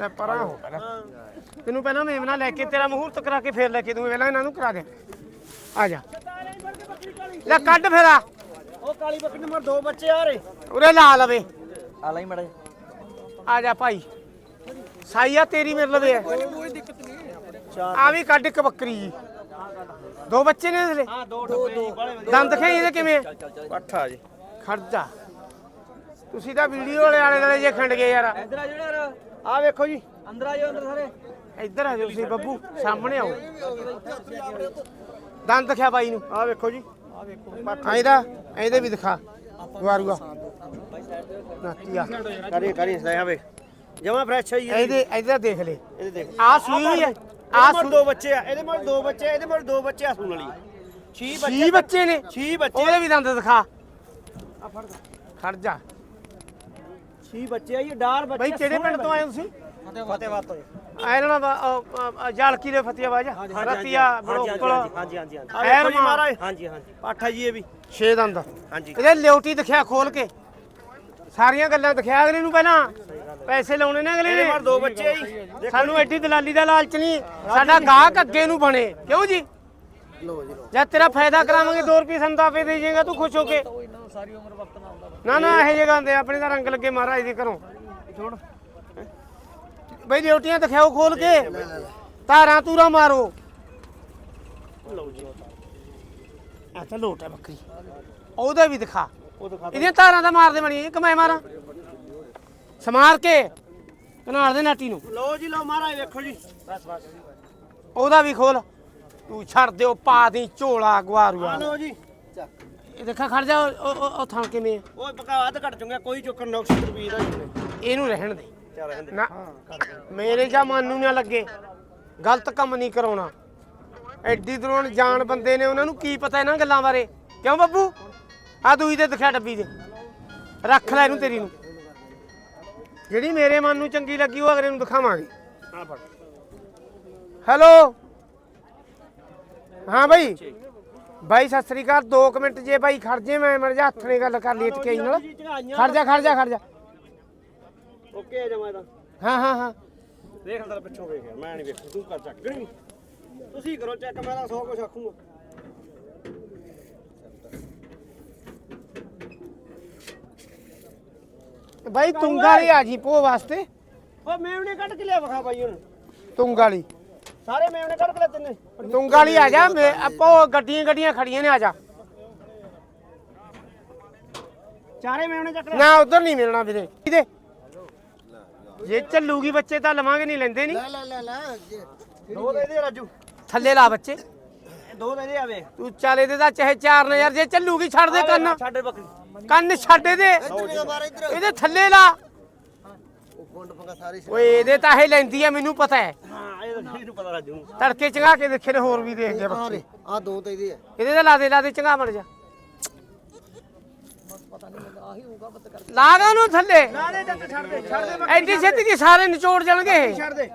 ਲੈ ਪਰਾਂ ਹੋ ਪਹਿਲਾਂ। ਤੈਨੂੰ ਪਹਿਲਾਂ ਮੇਮਨਾ ਲੈ ਕੇ ਤੇਰਾ ਮਹੂਰਤ ਕਰਾ ਕੇ ਫੇਰ ਲੈ ਕੇ ਦੂੰ ਪਹਿਲਾਂ ਇਹਨਾਂ ਨੂੰ ਕਰਾ ਦੇ। ਆ ਜਾ। ਲੈ ਕੱਢ ਫੇਰਾ ਉਹ ਕਾਲੀ ਬੱਕਰੀ ਨੰਬਰ 2 ਬੱਚੇ ਆ ਰੇ। ਉਰੇ ਲਾ ਲਵੇ। ਆ ਲਈ ਮੜਾ। ਆ ਜਾ ਭਾਈ। ਸਾਈਆ ਤੇਰੀ ਮੇਰੇ ਲਵੇ ਆ। ਵੀ ਕੱਢ ਇੱਕ ਬੱਕਰੀ ਜੀ। ਦੋ ਬੱਚੇ ਨੇ ਇਹਦੇ। ਹਾਂ ਦੋ ਵਧੀਆ। ਦੰਦ ਖੇ ਇਹਦੇ ਕਿਵੇਂ? ਪੱਠਾ ਜੀ। ਖੜਦਾ ਤੁਸੀਂ ਤਾਂ ਵੀਡੀਓ ਵਾਲੇ ਦੁਆਲੇ ਜੇ ਖੰਡ ਗਏ ਯਾਰ। ਇਧਰ ਆ ਜਿਹੜਾ ਆ ਵੇਖੋ ਜੀ। ਅੰਦਰ ਆ ਜਾਓ ਅੰਦਰ ਸਾਰੇ। ਇੱਧਰ ਆ ਜਾਓ ਤੁਸੀਂ ਬੱਬੂ ਸਾਹਮਣੇ ਆਓ। ਦੰਦ ਦਿਖਿਆ ਬਾਈ ਨੂੰ। ਆ ਵੇਖੋ ਜੀ। ਆ ਵੇਖੋ ਆ ਇਹਦਾ ਇਹਦੇ ਵੀ ਦਿਖਾ। ਗਵਾਰੂਆ ਨਾਤੀਆ ਕਰੀ ਕਰੀ ਸਹੀ ਆ ਵੇਖ ਜਮਾ ਫਰੈਸ਼ ਹੈ ਜੀ। ਇਹਦੇ ਇਹਦਾ ਦੇਖ ਲੈ। ਇਹਦੇ ਦੇਖ। ਆ ਸੂਈ ਹੋਈ ਹੈ ਆ ਆ ਦੋ ਬੱਚੇ ਆ। ਇਹਦੇ ਮੋੜ ਦੋ ਬੱਚੇ ਆ, ਇਹਦੇ ਮੋੜ ਦੋ ਬੱਚੇ ਆ ਸੂਣ ਵਾਲੀ। 6 ਬੱਚੇ ਛੀ ਬੱਚੇ ਨੇ। ਛੀ ਬੱਚੇ। ਉਹਦੇ ਵੀ ਦੰਦ ਦਿਖਾ। ਖੜ ਜਾ। 6 ਬੱਚੇ ਆ ਜੀ ਡਾਰ ਬੱਚੇ ਬਾਈ ਕਿਹੜੇ ਪਿੰਡ ਤੋਂ ਆਏ ਹੋ ਤੁਸੀਂ? ਫਤਿਹਵਾਦ। ਤੋਂ। ਜੀ ਆਇਰਣਾ ਦਾ ਜਾਲਕੀ ਦੇ ਫਤਿਆਬਾਦ ਰਤੀਆ ਬੜੋਕਲ ਹਾਂਜੀ ਹਾਂਜੀ ਹਾਂਜੀ ਜੀ ਮਹਾਰਾਜ। ਹਾਂਜੀ ਹਾਂਜੀ। ਪਾਠਾ ਜੀ ਇਹ ਵੀ। ਛੇ ਦੰਦ। ਹਾਂਜੀ। ਇਹਦੇ ਲਿਓਟੀ ਦਿਖਿਆ ਖੋਲ ਕੇ। ਸਾਰੀਆਂ ਗੱਲਾਂ ਦਿਖਿਆ ਅਗਲੇ ਨੂੰ ਪਹਿਲਾਂ। ਪੈਸੇ ਲਾਉਣੇ ਨੇ ਅਗਲੇ ਇਹਦੇ ਨੇ ਦੋ ਬੱਚੇ ਆ ਜੀ। ਸਾਨੂੰ ਐਡੀ ਦਲਾਲੀ ਦਾ ਲਾਲਚ ਨਹੀਂ। ਸਾਡਾ ਗਾਹਕ ਅੱਗੇ ਨੂੰ ਬਣੇ। ਕਿਉਂ ਜੀ? ਲੋ ਜੀ ਲੋ ਜਦ ਤੇਰਾ ਫਾਇਦਾ ਕਰਾਵਾਂਗੇ 2 ਰੁਪਏ ਸੰਤਾਪੇ ਦੇ ਜਾਏਗਾ ਤੂੰ ਖੁਸ਼ ਹੋ ਕੇ। ਨਾ ਨਾ ਇਹ ਜਗ੍ਹਾ ਦੇ ਆਪਣੇ ਦਾ ਰੰਗ ਲੱਗੇ ਮਹਾਰਾਜ ਦੇ ਘਰੋਂ। ਛੋੜ। ਬਈ ਡਿਊਟੀਆਂ ਦਿਖਾਓ ਖੋਲ ਕੇ। ਧਾਰਾਂ ਤੂਰਾ ਮਾਰੋ। ਲਓ ਜੀ ਆ ਤਾਂ ਲੋਟ ਹੈ ਬੱਕਰੀ। ਉਹਦਾ ਵੀ ਦਿਖਾ। ਇਹਦੀਆਂ ਧਾਰਾਂ ਤਾਂ ਮਾਰਦੇ ਬਣੀ ਕਿ ਮੈਂ ਮਾਰਾਂ। ਸਮਾਰ ਕੇ ਕਨਾਲ ਦੇ ਨਾਟੀ ਨੂੰ। ਲਓ ਜੀ ਲਓ ਮਹਾਰਾਜ ਵੇਖੋ ਜੀ। ਬਸ ਬਸ ਉਹਦਾ ਵੀ ਖੋਲ। ਤੂੰ ਛੱਡ ਦਿਓ ਪਾ ਦੀ ਝੋਲਾ ਗਵਾਰੂਆ ਲਓ ਜੀ। ਇਹ ਦੇਖਾ ਖੜ ਜਾ ਉਹ- ਉਹ ਉਹ ਥਾਂ ਕਿਵੇਂ ਆ? ਉਹ ਪਕਾ ਅੱਧ ਘਟ ਚੁੰਗਾ ਕੋਈ ਚੁੱਕਣ ਨੌਕਸ ਰੁਪਏ ਦਾ ਜੀ ਇਹਨੂੰ ਰਹਿਣ ਦੇ। ਚੱਲ ਰਹਿੰਦੇ ਨਾ ਮੇਰੇ ਜਾਂ ਮਨ ਨੂੰ ਨਾ ਲੱਗੇ। ਗਲਤ ਕੰਮ ਨਹੀਂ ਕਰਾਉਣਾ। ਐਡੀ ਦੂਰੋਂ ਜਾਣ ਬੰਦੇ ਨੇ ਉਹਨਾਂ ਨੂੰ ਕੀ ਪਤਾ ਇਹਨਾਂ ਗੱਲਾਂ ਬਾਰੇ? ਕਿਉਂ ਬੱਬੂ? ਆ ਦੂਈ ਤੇ ਦਿਖਿਆ ਡੱਬੀ ਦੇ। ਰੱਖ ਲੈ ਇਹਨੂੰ ਤੇਰੀ ਨੂੰ। ਜਿਹੜੀ ਮੇਰੇ ਮਨ ਨੂੰ ਚੰਗੀ ਲੱਗੀ ਉਹ ਅਗਲੇ ਨੂੰ ਦਿਖਾਵਾਂਗੇ। ਆ ਫੜ। ਹੈਲੋ? ਹਾਂ ਬਾਈ। ਬਾਈ ਸਤਿ ਸ੍ਰੀ ਅਕਾਲ। 2 ਮਿੰਟ ਜੇ ਬਾਈ ਖੜ ਜੇ ਮੈਂ ਮਰ ਜਾ ਹੱਥ ਨੇ ਗੱਲ ਕਰ ਲਈ ਟਕੇ ਨਾਲ। ਜੀ ਖੜ ਜਾ ਖੜ ਜਾ ਖੜ ਜਾ। ਓਕੇ ਆ ਇਹਦਾ ਹਾਂ ਹਾਂ ਹਾਂ। ਵੇਖ ਅੰਦਰ ਪਿੱਛੋਂ ਵੇਖ ਯਾਰ, ਮੈਂ ਨਹੀਂ ਵੇਖ ਤੂੰ ਕਰ ਚੱਕ। ਗਣੀ ਤੁਸੀਂ ਕਰੋ ਚੈੱਕ ਮੈਂ ਤਾਂ 100 ਕੁਛ ਆਖੂਗਾ। ਬਾਈ ਤੁੰਗਾਲੀ ਆ ਜੀ ਪੋ ਵਾਸਤੇ। ਓ ਮੇਵਣੇ ਕੱਢ ਕੇ ਲਿਆ ਵਿਖਾ ਬਾਈ ਹੁਣ ਤੁੰਗਾਲੀ ਸਾਰੇ ਮੇਵਣੇ ਕੱਢ ਕੇ ਤਿੰਨੇ ਤੁੰਗਾਲੀ ਆ ਜਾ ਮੈਂ ਆਪੋ ਗੱਡੀਆਂ ਗੱਡੀਆਂ ਖੜੀਆਂ ਨੇ ਆ ਜਾ। ਚਾਰੇ ਮੇਵਣੇ ਚੱਕ ਲੈ ਨਾ ਉਧਰ ਨਹੀਂ ਮਿਲਣਾ ਵੀਰੇ। ਇਹਦੇ ਜੇ ਚੱਲੂਗੀ ਬੱਚੇ ਤਾਂ ਲਵਾਂਗੇ ਨਹੀਂ ਲੈਂਦੇ ਨਹੀਂ ਲੈ ਲੈ ਲੈ ਦੋ ਦੇ ਦੇ ਰਾਜੂ। ਥੱਲੇ ਲਾ ਬੱਚੇ। ਦੋ ਦੇ ਦੇ ਆ ਵੇਖ ਤੂੰ ਚੱਲ ਇਹਦੇ ਦਾ ਚਾਹੇ ਚਾਰ ਨੇ ਯਾਰ ਜੇ ਚੱਲੂਗੀ ਛੱਡ ਦੇ ਕੰਨ। ਸਾਡੇ ਬੱਕਰੀ। ਕੰਨ ਛੱਡ ਇਹਦੇ। ਇਹਦੇ ਥੱਲੇ ਲਾ। ਓਏ ਇਹਦੇ ਤਾਂ ਇਹ ਲੈਂਦੀ ਆ ਮੈਨੂੰ ਪਤਾ ਹੈ। ਹਾਂ ਇਹ ਤਾਂ ਇਹਨੂੰ ਪਤਾ ਰਾਜੂ ਨੂੰ। ਤੜਕੇ ਚੰਗਾ ਕੇ ਦੇਖੇ ਨੇ ਹੋਰ ਵੀ ਦੇਖ ਗਏ ਬੱਚੇ। ਆ ਦੋ ਤੇ ਇਹਦੇ ਆ। ਇਹਦੇ ਤਾਂ ਲਾ ਦੇ ਲਾ ਦੇ ਚੰਗਾ ਬਣ ਜਾ। ਲਾਗਾ ਉਹਨੂੰ ਥੱਲੇ। ਦੇ ਚੱਕ ਛੱਡ ਦੇ ਛੱਡ ਦੇ ਐਡੀ ਛੇਤੀ ਕੀ ਸਾਰੇ ਨਿਚੋੜ ਜਾਣਗੇ ਇਹ। ਛੱਡ ਦੇ।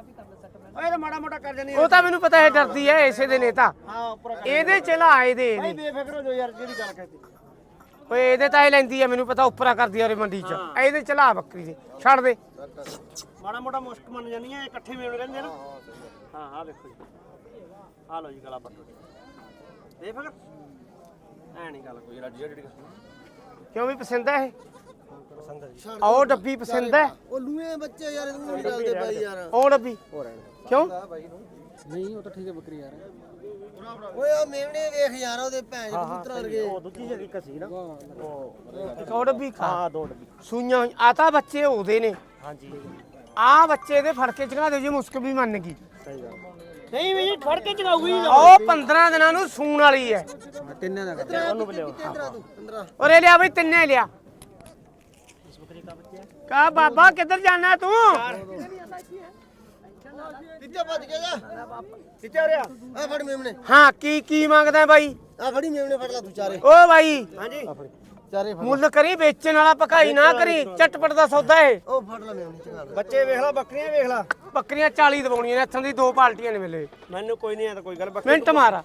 ਓਏ ਤਾਂ ਮਾੜਾ ਮੋਟਾ ਕਰ ਜਣੀ ਉਹ ਤਾਂ ਮੈਨੂੰ ਪਤਾ ਹੈ ਡਰਦੀ ਹੈ ਇਸੇ ਦੇ ਨੇਤਾ ਹਾਂ ਉੱਪਰ ਕਰ ਇਹਦੇ ਚਲਾ ਇਹਦੇ ਭਾਈ ਇਹਦੇ। ਬੇਫਿਕਰ ਹੋ ਜਾਓ ਯਾਰ ਜਿਹੜੀ ਗੱਲ ਕਹਤੀ ਓਏ ਇਹਦੇ ਤਾਂ ਇਹ ਲੈਂਦੀ ਹੈ ਮੈਨੂੰ ਪਤਾ ਉੱਪਰਾ ਕਰਦੀ ਆ ਰੇ ਮੰਡੀ 'ਚ। ਇਹਦੇ ਚਲਾ ਬੱਕਰੀ ਦੇ ਛੱਡ ਦੇ। ਮਾੜਾ ਮੋਟਾ ਮੁਸ਼ਕ ਮੰਨ ਜਾਂਦੀਆਂ ਇਹ ਇਕੱਠੇ ਮੇਵਣੇ ਰਹਿੰਦੇ ਨਾ। ਹਾਂ ਆ ਵੇਖੋ ਜੀ। ਆ ਲਓ ਜੀ ਗਲਾ ਪੱਟੋ ਬੇਫਿਕਰ ਐ ਨਹੀਂ ਗੱਲ ਕੋਈ ਰਾਜੂ ਜਿਹੜੀ ਕਿਉਂ ਵੀ ਪਸੰਦ ਹੈ ਇਹ? ਪਸੰਦ ਹੈ ਉਹ ਡੱਬੀ ਪਸੰਦ ਹੈ ਉਹ ਲੂਏ ਬੱਚੇ ਯਾਰ ਇਹਨੂੰ ਨਹੀਂ ਚੱਲਦੇ ਬਾਈ ਯਾਰ। ਉਹ ਡੱਬੀ। ਕਿਉਂ? ਨਹੀਂ ਉਹ ਤਾਂ ਠੀਕ ਹੈ ਬੱਕਰੀ ਯਾਰ। ਓਏ ਉਹ ਮੇਵਣੇ ਵੇਖ ਯਾਰ ਉਹਦੇ ਭੈਣ ਕਬੂਤਰ ਵਰਗੇ। ਉਹ ਦੂਜੀ ਜਿਹੜੀ ਕਸੀ ਨਾ। ਉਹ ਉਹ ਡੱਬੀ ਖਾ। ਹਾਂ ਦੋ ਡੱਬੀ ਸੂਈਆਂ ਆ ਤਾਂ ਬੱਚੇ ਉਹਦੇ ਨੇ। ਹਾਂਜੀ। ਆ ਬੱਚੇ ਦੇ ਫੜ ਕੇ ਚਗਾ ਦੇ ਜੀ ਮੁਸਕ ਵੀ ਮੰਨ ਗਈ। ਸਹੀ ਗੱਲ। ਨਹੀਂ ਵੀ ਫੜ ਕੇ ਚਗਾਊਗੀ ਉਹ 15 ਦਿਨਾਂ ਨੂੰ ਸੂਣ ਵਾਲੀ ਹੈ। ਤਿੰਨਾਂ ਦਾ ਉਹਨੂੰ ਬਲਿਓ 15 ਤੂੰ 15 ਔਰੇ ਲਿਆ ਬਈ ਤਿੰਨੇ ਲਿਆ। ਕਾ ਬਾਬਾ ਕਿੱਧਰ ਜਾਣਾ ਤੂੰ? ਕਿੱਥੇ ਭੱਜ ਗਿਆ ਜਾ। ਕਿੱਥੇ ਰਿਆ ਆ ਫੜ ਮੇਵਣੇ ਹਾਂ ਕੀ ਕੀ ਮੰਗਦਾ ਬਾਈ? ਆ ਫੜੀ ਮੇਵਣੇ ਫੜ ਲਾ ਤੂੰ ਚਾਰੇ। ਓ ਬਾਈ। ਹਾਂਜੀ। ਚਾਰੇ ਫੜ ਮੁੱਲ ਕਰੀ ਵੇਚਣ ਵਾਲਾ ਪਕਾਈ ਨਾ ਕਰੀ ਚਟਪਟ ਦਾ ਸੌਦਾ ਏ। ਉਹ ਫੜ ਲਾ ਮੇਵਣੇ ਚੰਗਾ ਬੱਚੇ ਵੇਖ ਲਾ ਬੱਕਰੀਆਂ ਵੇਖ ਲਾ। ਬੱਕਰੀਆਂ 40 ਦਵਾਉਣੀਆਂ ਨੇ ਇੱਥੋਂ ਦੀ ਦੋ ਪਾਲਟੀਆਂ ਨੇ ਮਿਲੇ। ਮੈਨੂੰ ਕੋਈ ਨਹੀਂ ਆ ਤਾਂ ਕੋਈ ਗੱਲ ਬੱਕਰੀ ਮਿੰਟ ਮਾਰਾ।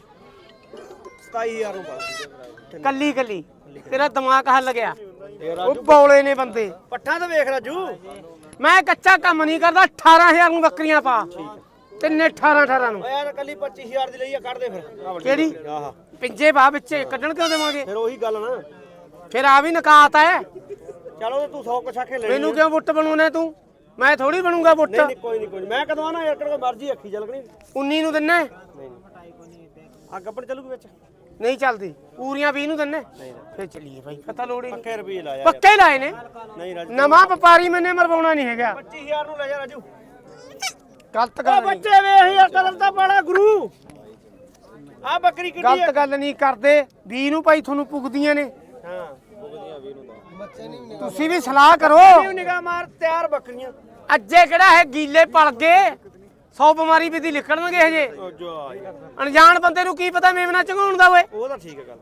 27000 ਨੂੰ ਪਾ ਕੱਲੀ ਕੱਲੀ। ਤੇਰਾ ਦਿਮਾਗ ਹੱਲ ਗਿਆ। ਉਹ ਬੌਲੇ ਨੇ ਬੰਦੇ। ਪੱਠਾ ਤਾਂ ਵੇਖ ਰਾਜੂ। ਮੈਂ ਕੱਚਾ ਕੰਮ ਨਹੀਂ ਕਰਦਾ 18000 ਨੂੰ ਬੱਕਰੀਆਂ ਪਾ। ਤਿੰਨੇ 18 18 ਨੂੰ। ਓ ਯਾਰ ਕੱਲੀ 25000 ਦੀ ਲਈ ਆ ਕੱਢ ਦੇ ਫਿਰ। ਕਿਹੜੀ? ਆਹ। ਪਿੰਜੇ ਬਾ ਵਿੱਚੇ ਕੱਢਣ ਕਿਉਂ ਦੇਵਾਂਗੇ? ਫਿਰ ਉਹੀ ਗੱਲ ਨਾ। ਫਿਰ ਆ ਵੀ ਨਕਾਤ ਹੈ। ਚਲੋ ਤੇ ਤੂੰ 100 ਕੁਛ ਆਖੇ ਲੈਣੀ ਮੈਨੂੰ ਕਿਉਂ ਬੁੱਟ ਬਣਾਉਣਾ ਤੂੰ? ਮੈਂ ਥੋੜੀ ਬਣੂੰਗਾ ਬੁੱਟ ਨਹੀਂ ਨਹੀਂ ਕੋਈ ਨਹੀਂ ਕੋਈ ਨੀ। ਮੈਂ ਕਦੋਂ ਆਣਾ ਯਾਰ? ਕਿਹੜਾ ਮਰਜ਼ੀ ਅੱਖੀ ਜਲਕਣੀ 19 ਨੂੰ ਦਿੰਨੇ ਨਹੀਂ ਆ ਗੱਪਣ ਚੱਲੂਗੀ ਵਿੱਚ। ਨਹੀਂ ਚੱਲਦੀ। ਪੂਰੀਆਂ 20 ਨੂੰ ਦਿੰਨੇ। ਫਿਰ ਚੱਲੀਏ ਭਾਈ ਪਤਾ ਲੋੜ ਹੀ ਨਹੀਂ ਪੱਕੇ ਰੁਪਏ ਲਾਇਆ। ਪੱਕੇ ਹੀ ਲਾਏ ਨੇ। ਨਹੀਂ ਰਾਜੂ। ਨਵਾਂ ਵਪਾਰੀ ਮੈਨੇ ਮਰਵਾਉਣਾ ਨਹੀਂ ਹੈਗਾ। 25000 ਨੂੰ ਲੈ ਜਾ ਰਾਜੂ। ਗਲਤ ਗੱਲ ਨਹੀਂ। ਬੱਚੇ ਵੇਖ ਯਾਰ ਕਲਰ ਤਾਂ ਬੜਾ ਗੁਰੂ। ਆ ਬੱਕਰੀ ਕਿੱਡੀ ਗਲਤ ਗੱਲ ਨਹੀਂ ਕਰਦੇ। 20 ਨੂੰ ਭਾਈ ਤੁਹਾਨੂੰ ਪੁੱਗਦੀਆਂ ਨੇ। ਹਾਂ। ਬੱਚੇ ਨਹੀਂ ਤੁਸੀਂ ਵੀ ਸਲਾਹ ਕਰੋ। ਨਿਗਾਹ ਮਾਰ ਤਿਆਰ ਬੱਕਰੀਆਂ। ਅੱਜੇ ਕਿਹੜਾ ਹੈ? ਗੀਲੇ ਪਲ ਗਏ। 100 ਬਿਮਾਰੀ ਵੀ ਦੀ ਲਿਖਣਗੇ ਹਜੇ ਅਣਜਾਣ ਬੰਦੇ ਨੂੰ ਕੀ ਪਤਾ ਮੇਮਣਾ ਚੰਗਾਉਣ ਦਾ ਓਏ। ਉਹ ਤਾਂ ਠੀਕ ਹੈ ਗੱਲ।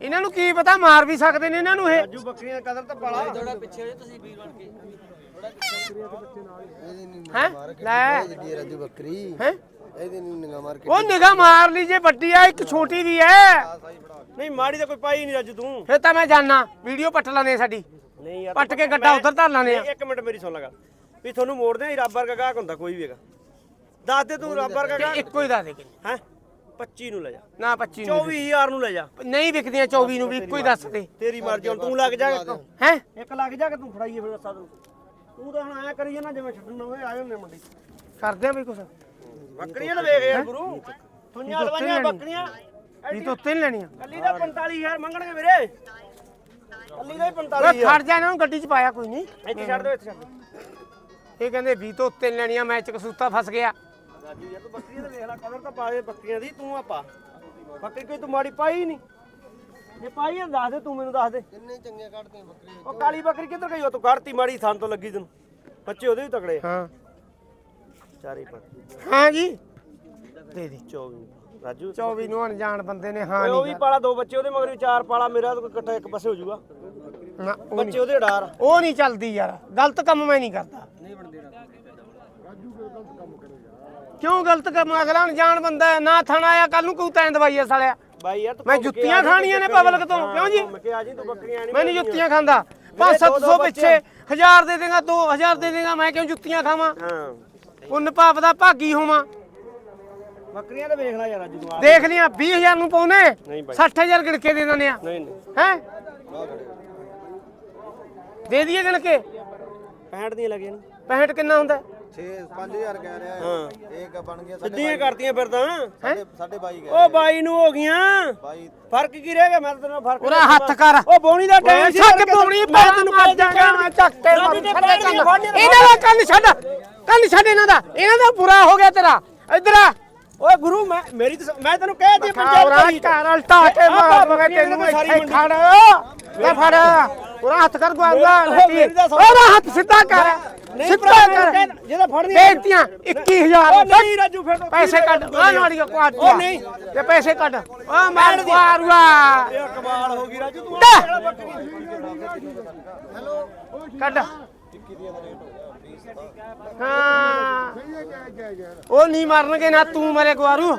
ਇਹਨਾਂ ਨੂੰ ਕੀ ਪਤਾ ਮਾਰ ਵੀ ਸਕਦੇ ਨੇ ਇਹਨਾਂ ਨੂੰ ਇਹ। ਰਾਜੂ ਬੱਕਰੀਆਂ ਦਾ ਕਦਰ ਤਾਂ ਬਾਲਾ ਇਹਦੀ ਨਹੀਂ ਹੈ? ਲੈ। ਜਿੱਡੀ ਰਾਜੂ ਬੱਕਰੀ। ਹੈ? ਇਹਦੀ ਨਿਗਾਹ ਮਾਰ ਕੇ ਉਹ ਨਿਗਾਹ ਮਾਰ ਲਈ ਜੇ ਵੱਡੀ ਆ ਇੱਕ ਛੋਟੀ ਵੀ ਐ। ਨਹੀਂ ਮਾੜੀ ਤਾਂ ਕੋਈ ਪਾਈ ਨਹੀਂ ਰਾਜੂ ਤੂੰ। ਫਿਰ ਤਾਂ ਮੈਂ ਜਾਣਾ ਵੀਡੀਓ ਪੱਟ ਲਾਨੇ ਸਾਡੀ। ਨਹੀਂ ਯਾਰ ਪੱਟ ਕੇ ਗੱਡਾ ਉਧਰ ਧਰ ਲਾਨੇ ਆ। ਨਹੀਂ, ਇੱਕ ਮਿੰਟ ਮੇਰੀ ਸੁਣ ਲਗਾ ਵੀ ਤੁਹਾਨੂੰ ਮੋੜਦੇ ਆ ਰੱਬ ਵਰਗਾ ਗਾਹਕ ਹੁੰਦਾ ਕੋਈ ਵੀ ਹੈਗਾ। ਦੱਸ ਦੇ ਤੂੰ ਰੱਬ ਵਰਗਾ ਤੇ ਗਾਹਕ? ਇੱਕੋ ਹੀ ਦੱਸ ਦੇ ਕਿੰਨੇ। ਹੈ? 25 ਨੂੰ ਲੈ ਜਾ। ਨਾ 25 ਨੂੰ 24000 ਨੂੰ ਲੈ ਜਾ। ਨਹੀਂ ਵਿਕਦੀਆਂ 24 ਨੂੰ ਵੀ ਇੱਕੋ ਹੀ ਦੱਸ ਦੇ। ਤੇਰੀ ਮਰਜ਼ੀ ਹੁਣ ਤੂੰ ਲੱਗ ਜਾ ਇੱਕ। ਹੈ? ਇੱਕ ਲੱਗ ਜਾ ਕਿ ਤੂੰ ਫੜਾਈਏ ਫਿਰ ਦੱਸਾਂ ਤੈਨੂੰ। ਤੂੰ ਤਾਂ ਹੁਣ ਐ ਕਰੀ ਨਾ ਜਿਵੇਂ ਛੱਡਣ ਹੋਵੇ ਆ ਜਾਂਦੇ ਮੰਡੀ। ਕਰਦੇ ਆ ਵੀ ਕੁਛ। ਬੱਕਰੀਆਂ ਤਾਂ ਵੇਖ ਯਾਰ ਗੁਰੂ। ਤੁੰਨੀਆਂ ਲਵਾਈਆਂ ਲੈਣੀ। ਬੱਕਰੀਆਂ। ਵੀ ਤੋਂ ਤਿੰਨ ਲੈਣੀਆਂ। ਕੱਲੀ ਦਾ 45000 ਮੰਗਣਗੇ ਵੀਰੇ। ਕੱਲੀ ਦਾ ਹੀ ਓਏ 45000 ਖੜ ਜਾ ਇਹਨਾਂ ਨੂੰ ਗੱਡੀ 'ਚ ਪਾਇਆ ਕੋਈ ਨਹੀਂ। ਇੱਥੇ ਛੱਡ ਦਿਓ ਇੱਥੇ ਛੱਡ ਦਿਓ। ਇਹ ਕਹਿੰਦੇ ਵੀ ਤੋਂ ਤਿੰਨ ਲੈਣੀਆਂ ਮੈਂ ਚ ਕਸੂਤਾ ਫਸ ਗਿਆ। ਰਾਜੂ ਯਾਰ ਤੂੰ ਬੱਕਰੀਆਂ ਤਾਂ ਵੇਖ ਲੈ ਕਦਰ ਤਾਂ ਪਾ ਦੇ ਬੱਕਰੀਆਂ ਦੀ ਤੂੰ ਆ ਪਾ ਬੱਕਰੀ ਕੋਈ ਤੂੰ ਮਾੜੀ ਪਾਈ ਨਹੀਂ ਜੇ ਪਾਈ ਆ ਦੱਸ ਦੇ ਤੂੰ ਮੈਨੂੰ ਦੱਸ ਦੇ। ਕਿੰਨੇ ਚੰਗੇ ਕੱਢਦੀਆਂ ਬੱਕਰੀ ਉਹ ਕਾਲੀ ਬੱਕਰੀ ਕਿੱਧਰ ਗਈ? ਉਹ ਤੂੰ ਕੱਢਤੀ ਮਾੜੀ ਥਾਂ ਤੋਂ ਲੱਗੀ ਤੈਨੂੰ। ਬੱਚੇ ਉਹਦੇ ਵੀ ਤਕੜੇ ਆ। ਹਾਂ। ਚਾਰੇ ਪਰ ਹਾਂ ਜੀ। ਦੇ ਦੇ 24 ਰਾਜੂ 24 ਨੂੰ ਅਣਜਾਣ ਬੰਦੇ ਨੇ ਹਾਂ ਓਏ ਉਹ ਨਹੀਂ ਵੀ ਪਾਲਾ ਦੋ ਬੱਚੇ ਉਹਦੇ ਮਗਰ ਵੀ ਚਾਰ ਪਾਲਾ ਮੇਰਾ ਤਾਂ ਕੋਈ ਇਕੱਠਾ ਇੱਕ ਪਾਸੇ ਹੋ ਜਾਊਗਾ। ਨਾ, ਉਹ ਬੱਚੇ ਉਹਦੇ ਡਾਰ ਉਹ ਨਹੀਂ ਚੱਲਦੀ ਯਾਰ ਗਲਤ ਕੰਮ ਮੈਂ ਨਹੀਂ ਕਰਦਾ। ਕਿਉਂ ਗਲਤ ਕੰਮ? ਅਗਲਾ ਅਣਜਾਣ ਬੰਦਾ ਹੈ, ਨਾ ਥਾਣਾ ਆਇਆ ਕੱਲ ਨੂੰ ਕੋਈ ਤੈਂ ਦਵਾਈ ਆ ਸਾਲਿਆ। ਬਾਈ ਯਾਰ ਤੂੰ ਮੈਂ ਘੁੰਮ ਕੇ ਜੁੱਤੀਆਂ ਆ ਜੀ, ਖਾਣੀਆਂ ਨੇ ਪਬਲਿਕ ਤੋਂ, ਕਿਉਂ ਜੀ? ਘੁੰਮ ਕੇ ਆ ਜੀ ਤੂੰ ਬੱਕਰੀਆਂ ਨਹੀਂ ਮੈਂ ਨਹੀਂ ਜੁੱਤੀਆਂ ਖਾਂਦਾ। 5-700 ਪਿੱਛੇ 1000 ਦੇ ਦੇਗਾ 2000 ਦੇ ਦੇਗਾ ਮੈਂ ਕਿਉਂ ਜੁੱਤੀਆਂ ਖਾਵਾਂ? ਹਾਂ। ਪੁੰਨ ਪਾਪ ਦਾ ਭਾਗੀ ਹੋਵਾਂ। ਬੱਕਰੀਆਂ ਤਾਂ ਵੇਖ ਲੈ ਯਾਰ ਤੂੰ ਆਪ। ਦੇਖ ਲਿਆ 20000 ਨੂੰ ਪਾਉਨੇ ਨਹੀਂ ਬਾਈ। 60000 ਗਿਣ ਕੇ ਦੇ ਦਿੰਦੇ ਆ। ਨਹੀਂ ਨਹੀਂ। ਹੈ? ਦੇ ਦਈਏ ਗਿਣ ਕੇ? 65 ਦੀਆਂ ਲੱਗੀਆਂ ਨੇ। 65 ਕਿੰਨਾ ਹੁੰਦਾ? 6 5000 ਕਹਿ ਰਿਹਾ। ਹਾਂ। ਇੱਕ ਬਣ ਗਿਆ ਸਿੱਧੀਆਂ ਕਰਤੀਆਂ ਫਿਰ ਤਾਂ ਸਾਡੇ ਸਾਡੇ ਬਾਈ ਗਏ ਉਹ ਬਾਈ ਨੂੰ ਹੋ ਗਈਆਂ। ਬਾਈ। ਫ਼ਰਕ ਕੀ ਰਹਿ ਗਿਆ? ਮੈਂ ਤਾਂ ਤੈਨੂੰ ਫ਼ਰਕ ਉਹਦਾ ਹੱਥ ਕਰ। ਉਹ ਬੋਣੀ ਦਾ ਟਾਈਮ ਸੀ ਛੱਡ ਪੌਣੀ ਪਾ ਤੈਨੂੰ ਕੱਢ ਜਾਗਾ ਮੈਂ ਚੱਕ ਕੇ ਮਾਰੂ ਛੱਡ ਕੰਨ ਇਹਨਾਂ ਦਾ ਕੰਨ ਛੱਡ ਕੰਨ ਛੱਡ ਇਹਨਾਂ ਦਾ। ਇਹਨਾਂ ਦਾ ਬੁਰਾ ਹੋ ਗਿਆ ਤੇਰਾ। ਇੱਧਰ ਆ। ਓਏ ਗੁਰੂ ਮੈਂ ਮੇਰੀ ਤਾਂ ਮੈਂ ਤੈਨੂੰ ਕਹਿ ਦਿੱਤੀ ਪੰਚਾਇਤ ਵਾਲੀ ਘਰ ਅਲਟਾ ਕੇ ਮਾਰ ਮਗੇ ਤੈਨੂੰ ਇੱਥੇ ਖੜ। ਲੈ ਫੜ। ਉਹਦਾ ਹੱਥ ਕਰ ਗਵਾਉਂਦਾ ਸੁਣ। ਉਹਦਾ ਹੱਥ ਸਿੱਧਾ ਕਰ। ਸਿੱਧਾ ਕਰ। ਜਿਹਦਾ ਫੜਨੀ ਦੇਤੀਆਂ 21000 ਉਹ ਨਹੀਂ ਰਾਜੂ ਫਿਰ ਪੈਸੇ ਕੱਢ। ਆ ਨਾੜੀਆਂ ਕੁਆਟ ਉਹ ਨਹੀਂ। ਤੇ ਪੈਸੇ ਕੱਢ। ਆ ਮਾਰ ਕੁਆਰੂਆ ਇਹ ਕਮਾਲ ਹੋ ਗਈ ਰਾਜੂ ਤੂੰ ਲੈ। ਕਿਹੜਾ ਬੱਕਰੀ ਕੱਢ। ਹਾਂ ਉਹ ਨਹੀਂ ਮਰਨਗੇ ਨਾ ਤੂੰ ਮਰੇ ਗੁਆਰੂ।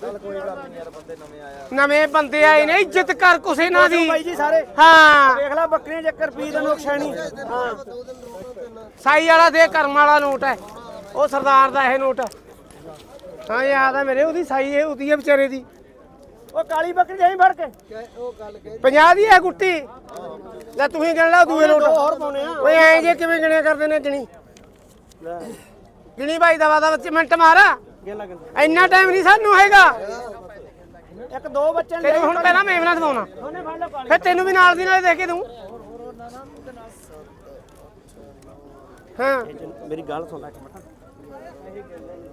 ਚੱਲ ਕੋਈ ਗੱਲ ਨਹੀਂ ਯਾਰ ਬੰਦੇ ਨਵੇਂ ਆਇਆ ਨਵੇਂ ਬੰਦੇ ਆਏ ਨੇ ਇੱਜ਼ਤ ਕਰ ਕੁਸੇ ਨਾ ਦੀ। ਬਾਈ ਜੀ ਸਾਰੇ। ਹਾਂ। ਦੇਖ ਲੈ ਬੱਕਰੀਆਂ ਚੱਕਰ ਪੀ ਦੇ ਨੁਕਸਾਨੀ ਹਾਂ ਸਾਈ ਵਾਲਾ ਦੇ ਕਰਮ ਵਾਲਾ ਨੋਟ ਹੈ। ਉਹ ਸਰਦਾਰ ਦਾ ਇਹ ਨੋਟ ਹਾਂ। ਯਾਦ ਹੈ ਮੇਰੇ ਉਹਦੀ ਸਾਈ ਇਹ ਉਹਦੀ ਹੈ ਵਿਚਾਰੇ ਦੀ। ਉਹ ਕਾਲੀ ਬੱਕਰੀ ਜਾਈ ਫੜ ਕੇ। ਉਹ ਗੱਲ ਕਹਿ 50 ਦੀ ਹੈ ਗੁੱਟੀ। ਲੈ ਤੁਸੀਂ ਗਿਣ ਲਾ ਦੂਏ ਨੋਟ। ਹੋਰ ਪਾਉਣੇ ਆ। ਓਏ ਐ ਜੇ ਕਿਵੇਂ ਗਿਣਿਆ ਕਰਦੇ ਨੇ ਗਿਣੀ। ਗਿਣੀ ਭਾਈ ਦਾ ਬੱਚੇ ਮਿੰਟ ਮਾਰ। ਇੰਨਾ ਟਾਈਮ ਨਹੀਂ ਸਾਨੂੰ ਹੈਗਾ ਇੱਕ ਦੋ ਬੱਚੇ ਨੇ ਤੈਨੂੰ ਹੁਣ ਪਹਿਲਾਂ ਮੇਵਨਾ ਦਵਾਉਣਾ ਉਹਨੇ ਫੜ ਲਿਆ ਕਾਲੀ ਫਿਰ ਤੈਨੂੰ ਵੀ ਨਾਲ ਦੀ ਨਾਲ ਦੇ ਕੇ ਦੂੰ ਹਾਂ ਮੇਰੀ ਗੱਲ ਸੁਣ ਲੈ ਇੱਕ ਮਿੰਟ